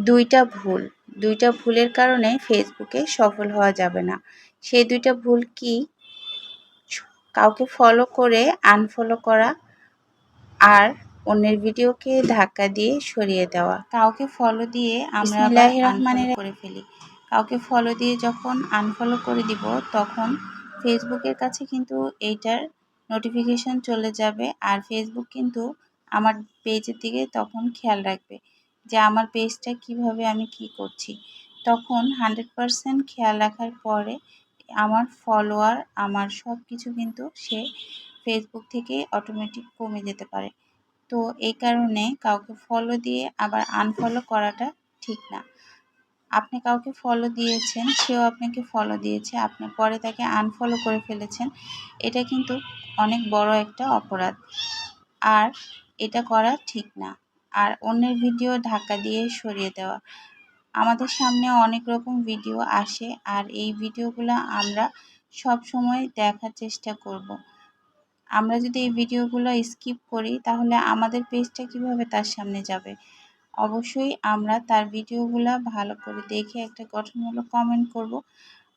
দুইটা ভুল। দুইটা ভুলের কারণে ফেসবুকে সফল হওয়া যাবে না। সেই দুইটা ভুল কি? কাউকে ফলো করে আনফলো করা আর অন্যের ভিডিওকে ধাক্কা দিয়ে সরিয়ে দেওয়া। কাউকে ফলো দিয়ে আমরা রহমানের করে ফেলি। কাউকে ফলো দিয়ে যখন আনফলো করে দিব তখন ফেসবুকের কাছে কিন্তু এইটার নোটিফিকেশন চলে যাবে। আর ফেসবুক কিন্তু আমার পেজের দিকে তখন খেয়াল রাখবে। যে আমার পেজটা কীভাবে আমি কি করছি। তখন হান্ড্রেড পারসেন্ট খেয়াল রাখার পরে আমার ফলোয়ার আমার সব কিছু কিন্তু সে ফেসবুক থেকে অটোমেটিক কমে যেতে পারে। তো এই কারণে কাউকে ফলো দিয়ে আবার আনফলো করাটা ঠিক না। আপনি কাউকে ফলো দিয়েছেন, সেও আপনাকে ফলো দিয়েছে, আপনি পরে তাকে আনফলো করে ফেলেছেন, এটা কিন্তু অনেক বড় একটা অপরাধ। আর এটা করা ঠিক না। আর অন্যের ভিডিও ধাক্কা দিয়ে সরিয়ে দেওয়া। আমাদের সামনে অনেক রকম ভিডিও আসে আর এই ভিডিওগুলো আমরা সব সময় দেখার চেষ্টা করব। আমরা যদি এই ভিডিওগুলো স্কিপ করি, তাহলে আমাদের পেজটা কীভাবে তার সামনে যাবে? অবশ্যই আমরা তার ভিডিওগুলো ভালো করে দেখে একটা গঠনমূলক কমেন্ট করব।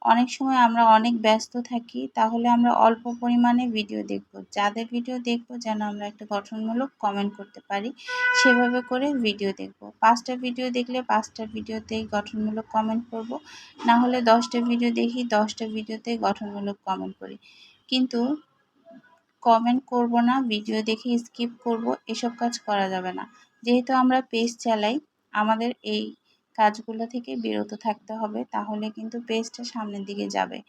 অনেক সময় আমরা অনেক ব্যস্ত থাকি, তাহলে আমরা অল্প পরিমাণে ভিডিও দেখব। যাদের ভিডিও দেখব যেন আমরা একটা গঠনমূলক কমেন্ট করতে পারি, সেভাবে করে ভিডিও দেখব। পাঁচটা ভিডিও দেখলে পাঁচটা ভিডিওতেই গঠনমূলক কমেন্ট করব, না হলে দশটা ভিডিও দেখি, দশটা ভিডিওতেই গঠনমূলক কমেন্ট করি। কিন্তু কমেন্ট করব না ভিডিও দেখে স্কিপ করব, এসব কাজ করা যাবে না। যেহেতু আমরা পেজ চালাই, আমাদের এই কাজগুলো থেকে বিরত থাকতে হবে, তাহলে কিন্তু পেজটা সামনের দিকে যাবে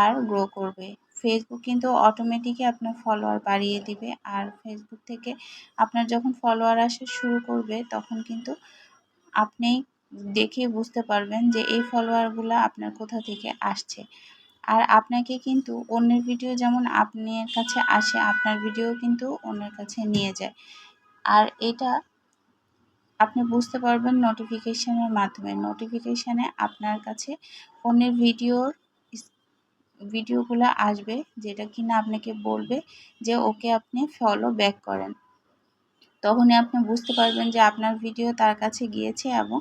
আর গ্রো করবে। ফেসবুক কিন্তু অটোমেটিকই আপনার ফলোয়ার বাড়িয়ে দিবে আর ফেসবুক থেকে আপনার যখন ফলোয়ার আসা শুরু করবে, তখন কিন্তু আপনি দেখে বুঝতে পারবেন যে এই ফলোয়ারগুলো আপনার কোথা থেকে আসছে। আর আপনাকে কিন্তু অন্যের ভিডিও যেমন আপনার কাছে আসে, আপনার ভিডিও কিন্তু অন্যের কাছে নিয়ে যায়। আর এটা আপনি বুঝতে পারবেন নোটিফিকেশানের মাধ্যমে। নোটিফিকেশানে আপনার কাছে অন্যের ভিডিওর ভিডিওগুলো আসবে যেটা কিনা আপনাকে বলবে যে ওকে আপনি ফলো ব্যাক করেন। তখনই আপনি বুঝতে পারবেন যে আপনার ভিডিও তার কাছে গিয়েছে এবং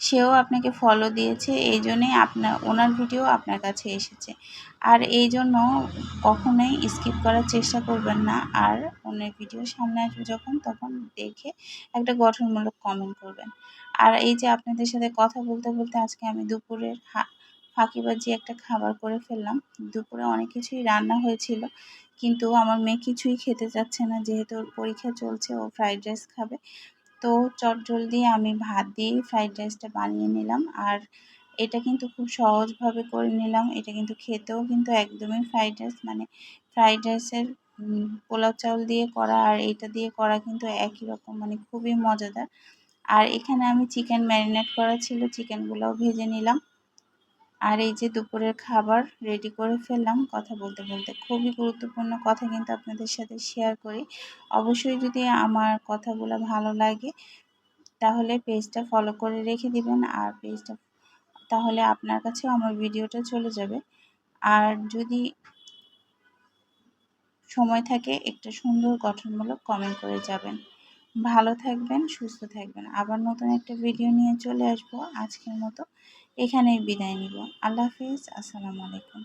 সেও আপনাকে ফলো দিয়েছে। এই জন্যেই আপনার, ওনার ভিডিও আপনার কাছে এসেছে। আর এই জন্য কখনোই স্কিপ করার চেষ্টা করবেন না। আর অন্যের ভিডিও সামনে আসবে যখন, তখন দেখে একটা গঠনমূলক কমেন্ট করবেন। আর এই যে আপনাদের সাথে কথা বলতে বলতে আজকে আমি দুপুরের ফাঁকিবাজি একটা খাবার করে ফেললাম। দুপুরে অনেক কিছুই রান্না হয়েছিল, কিন্তু আমার মেয়ে কিছুই খেতে চাচ্ছে না, যেহেতু ওর পরীক্ষা চলছে, ও ফ্রাইড রাইস খাবে। তো চটজলদি আমি ভাত দিয়ে ফ্রাইড রাইসটা বানিয়ে নিলাম, আর এটা কিন্তু খুব সহজভাবে করে নিলাম। এটা কিন্তু খেতেও কিন্তু একদমই ফ্রাইড রাইস মানে ফ্রাইড রাইসের পোলাও চাউল দিয়ে করা আর এটা দিয়ে করা কিন্তু একই রকম মানে খুবই মজাদার। আর এখানে আমি চিকেন ম্যারিনেট করা ছিল, চিকেনগুলোও ভেজে নিলাম। আর এই যে দুপুরের খাবার রেডি করে ফেললাম, কথা বলতে বলতে খুবই গুরুত্বপূর্ণ কথা কিন্তু আপনাদের সাথে শেয়ার করি। অবশ্যই যদি আমার কথাগুলো ভালো লাগে, তাহলে পেজটা ফলো করে রেখে দিবেন আর পেজটা তাহলে আপনার কাছেও আমার ভিডিওটা চলে যাবে। আর যদি সময় থাকে, একটা সুন্দর গঠনমূলক কমেন্ট করে যাবেন। ভালো থাকবেন, সুস্থ থাকবেন। আবার নতুন একটা ভিডিও নিয়ে চলে আসব আজকের মতো। এখানেই বিদায় নিব। আল্লাহ হাফিজ। আসসালামু আলাইকুম।